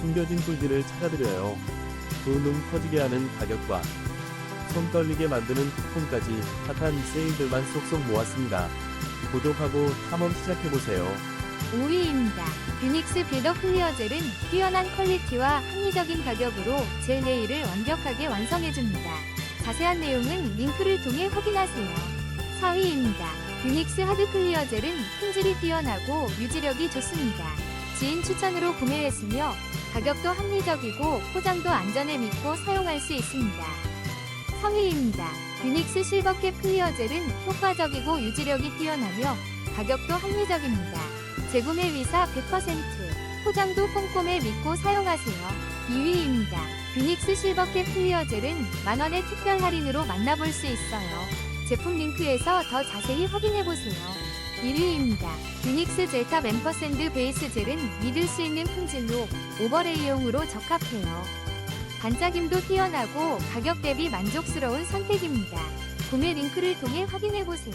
숨겨진 꿀들을 찾아드려요. 두눈 커지게 하는 가격과 손 떨리게 만드는 쿠폰까지 핫한 세일들만 쏙쏙 모았습니다. 구독하고 탐험 시작해보세요. 5위입니다. 뷰닉스 빌더 클리어 젤은 뛰어난 퀄리티와 합리적인 가격으로 젤 네일을 완벽하게 완성해줍니다. 자세한 내용은 링크를 통해 확인하세요. 4위입니다. 뷰닉스 하드 클리어 젤은 품질이 뛰어나고 유지력이 좋습니다. 지인 추천으로 구매했으며 가격도 합리적이고 포장도 안전에 믿고 사용할 수 있습니다. 3위입니다. 뷰닉스 실버캡 클리어 젤은 효과적이고 유지력이 뛰어나며 가격도 합리적입니다. 재구매 위사 100%, 포장도 꼼꼼해 믿고 사용하세요. 2위입니다. 뷰닉스 실버캡 클리어 젤은 만원의 특별 할인으로 만나볼 수 있어요. 제품 링크에서 더 자세히 확인해보세요. 1위입니다. 뷰닉스 젤탑 앰퍼샌드 베이스 젤은 믿을 수 있는 품질로 오버레이용으로 적합해요. 반짝임도 뛰어나고 가격 대비 만족스러운 선택입니다. 구매 링크를 통해 확인해보세요.